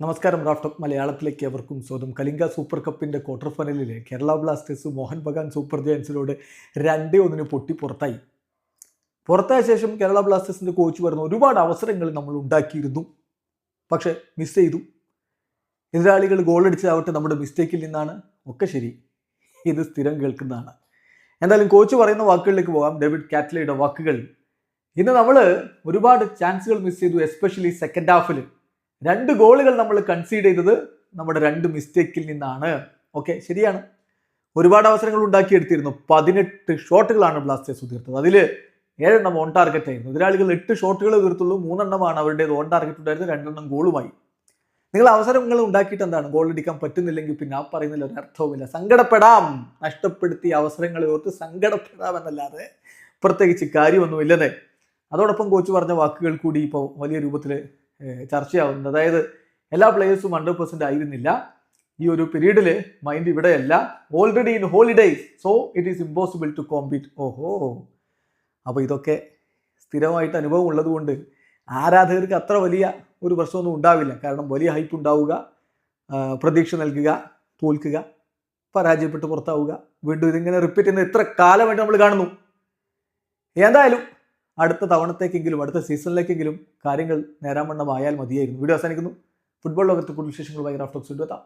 നമസ്കാരം റാഫ്റ്റ് മലയാളത്തിലേക്ക് എവർക്കും സ്വാഗതം. കലിംഗ സൂപ്പർ കപ്പിന്റെ ക്വാർട്ടർ ഫൈനലിൽ കേരള ബ്ലാസ്റ്റേഴ്സ് മോഹൻ ബഗാൻ സൂപ്പർ ജയൻസിനോട് രണ്ടേ ഒന്നിന് പൊട്ടി പുറത്തായി. പുറത്തായ ശേഷം കേരള ബ്ലാസ്റ്റേഴ്സിന്റെ കോച്ച് പറഞ്ഞ ഒരുപാട് അവസരങ്ങൾ നമ്മൾ ഉണ്ടാക്കിയിരുന്നു. പക്ഷേ മിസ് ചെയ്തു. എതിരാളികൾ ഗോളടിച്ചതാവട്ടെ നമ്മുടെ മിസ്റ്റേക്കിൽ നിന്നാണ്. ഒക്കെ ശരി. ഇത് സ്ഥിരം കേൾക്കുന്നതാണ്. എന്തായാലും കോച്ച് പറയുന്ന വാക്കുകളിലേക്ക് പോകാം. ഡേവിഡ് കാറ്റ്ലയുടെ വാക്കുകൾ. ഇന്ന് നമ്മൾ ഒരുപാട് ചാൻസുകൾ മിസ് ചെയ്തു എസ്പെഷ്യലി സെക്കൻഡ് ഹാഫിൽ രണ്ട് ഗോളുകൾ നമ്മൾ കൺസീഡ് ചെയ്തത് നമ്മുടെ രണ്ട് മിസ്റ്റേക്കിൽ നിന്നാണ്. ഓക്കെ ശരിയാണ്. ഒരുപാട് അവസരങ്ങൾ ഉണ്ടാക്കിയെടുത്തിരുന്നു. പതിനെട്ട് ഷോട്ടുകളാണ് ബ്ലാസ്റ്റേഴ്സ് തീർത്തത് അതിൽ ഏഴെണ്ണം ഓൺ ടാർഗറ്റ് ആയിരുന്നു. എതിരാളികൾ എട്ട് ഷോട്ടുകൾ തീർത്തുള്ളൂ മൂന്നെണ്ണമാണ് അവരുടേത് ഓൺ ടാർഗറ്റ് ഉണ്ടായിരുന്നത്. രണ്ടെണ്ണം ഗോളുമായി. നിങ്ങൾ അവസരങ്ങൾ ഉണ്ടാക്കിയിട്ട് എന്താണ്? ഗോൾ അടിക്കാൻ പറ്റുന്നില്ലെങ്കിൽ പിന്നെ ആ ഒരു അർത്ഥവുമില്ല. സങ്കടപ്പെടാം. നഷ്ടപ്പെടുത്തിയ അവസരങ്ങളെ ഓർത്ത് സങ്കടപ്പെടാം എന്നല്ലാതെ പ്രത്യേകിച്ച് കാര്യമൊന്നുമില്ലെന്നേ. അതോടൊപ്പം കോച്ച് പറഞ്ഞ വാക്കുകൾ കൂടി ഇപ്പോൾ വലിയ രൂപത്തിൽ ചർച്ചയാവുന്നത്. അതായത് എല്ലാ പ്ലേയേഴ്സും ഹൺഡ്രഡ് പെർസെന്റ് ആയിരുന്നില്ല. ഈ ഒരു പീരീഡിൽ മൈൻഡ് ഇവിടെയല്ല. Already in holidays so it is impossible to compete ഓഹോ. അപ്പോൾ ഇതൊക്കെ സ്ഥിരമായിട്ട് അനുഭവം ഉള്ളതുകൊണ്ട് ആരാധകർക്ക് അത്ര വലിയ ഒരു പ്രശ്നമൊന്നും ഉണ്ടാവില്ല. കാരണം വലിയ ഹൈപ്പ് ഉണ്ടാവുക പ്രതീക്ഷ നൽകുക തോൽക്കുക പരാജയപ്പെട്ട് പുറത്താവുക. വീണ്ടും ഇതിങ്ങനെ റിപ്പീറ്റ് ചെയ്യുന്ന എത്ര കാലമായിട്ട് നമ്മൾ കാണുന്നു. എന്തായാലും അടുത്ത തവണത്തേക്കെങ്കിലും അടുത്ത സീസണിലേക്കെങ്കിലും കാര്യങ്ങൾ നേരാമണ്ണമായാൽ മതിയായിരുന്നു. വീഡിയോ അവസാനിക്കുന്നു. ഫുട്ബോൾ ലോകത്ത് കൂടുതൽ വിശേഷങ്ങളുമായി റാഫ്റ്റോക്സ് എത്താം.